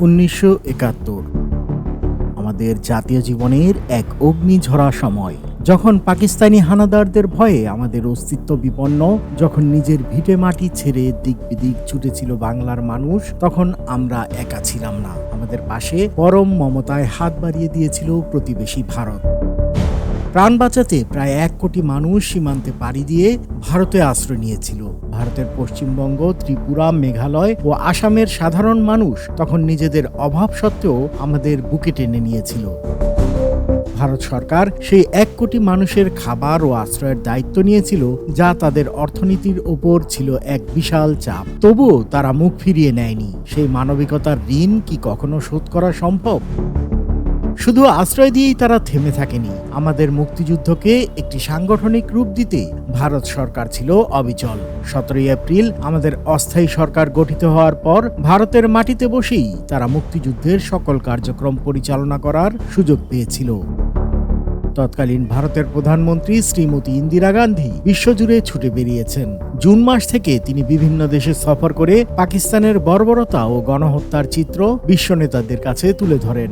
উনিশশো একাত্তর। আমাদের জাতীয় জীবনের এক অগ্নিঝরা সময়। যখন পাকিস্তানি হানাদারদের ভয়ে আমাদের অস্তিত্ব বিপন্ন, যখন নিজের ভিটে মাটি ছেড়ে দিক বিদিক ছুটেছিল বাংলার মানুষ, তখন আমরা একা ছিলাম না। আমাদের পাশে পরম মমতায় হাত বাড়িয়ে দিয়েছিল প্রতিবেশী ভারত। প্রাণ বাঁচাতে প্রায় এক কোটি মানুষ সীমান্তে পাড়ি দিয়ে ভারতে আশ্রয় নিয়েছিল। ভারতের পশ্চিমবঙ্গ, ত্রিপুরা, মেঘালয় ও আসামের সাধারণ মানুষ তখন নিজেদের অভাব সত্ত্বেও আমাদের বুকে টেনে নিয়েছিল। ভারত সরকার সেই এক কোটি মানুষের খাবার ও আশ্রয়ের দায়িত্ব নিয়েছিল, যা তাদের অর্থনীতির ওপর ছিল এক বিশাল চাপ। তবুও তারা মুখ ফিরিয়ে নেয়নি। সেই মানবিকতার ঋণ কি কখনো শোধ করা সম্ভব? শুধু আশ্রয় দিয়েই তারা থেমে থাকেনি। আমাদের মুক্তিযুদ্ধকে একটি সাংগঠনিক রূপ দিতে ভারত সরকার ছিল অবিচল। সতেরোই এপ্রিল আমাদের অস্থায়ী সরকার গঠিত হওয়ার পর ভারতের মাটিতে বসেই তারা মুক্তিযুদ্ধের সকল কার্যক্রম পরিচালনা করার সুযোগ পেয়েছিল। তৎকালীন ভারতের প্রধানমন্ত্রী শ্রীমতী ইন্দিরা গান্ধী বিশ্বজুড়ে ছুটে বেরিয়েছেন। জুন মাস থেকে তিনি বিভিন্ন দেশে সফর করে পাকিস্তানের বর্বরতা ও গণহত্যার চিত্র বিশ্ব নেতাদের কাছে তুলে ধরেন।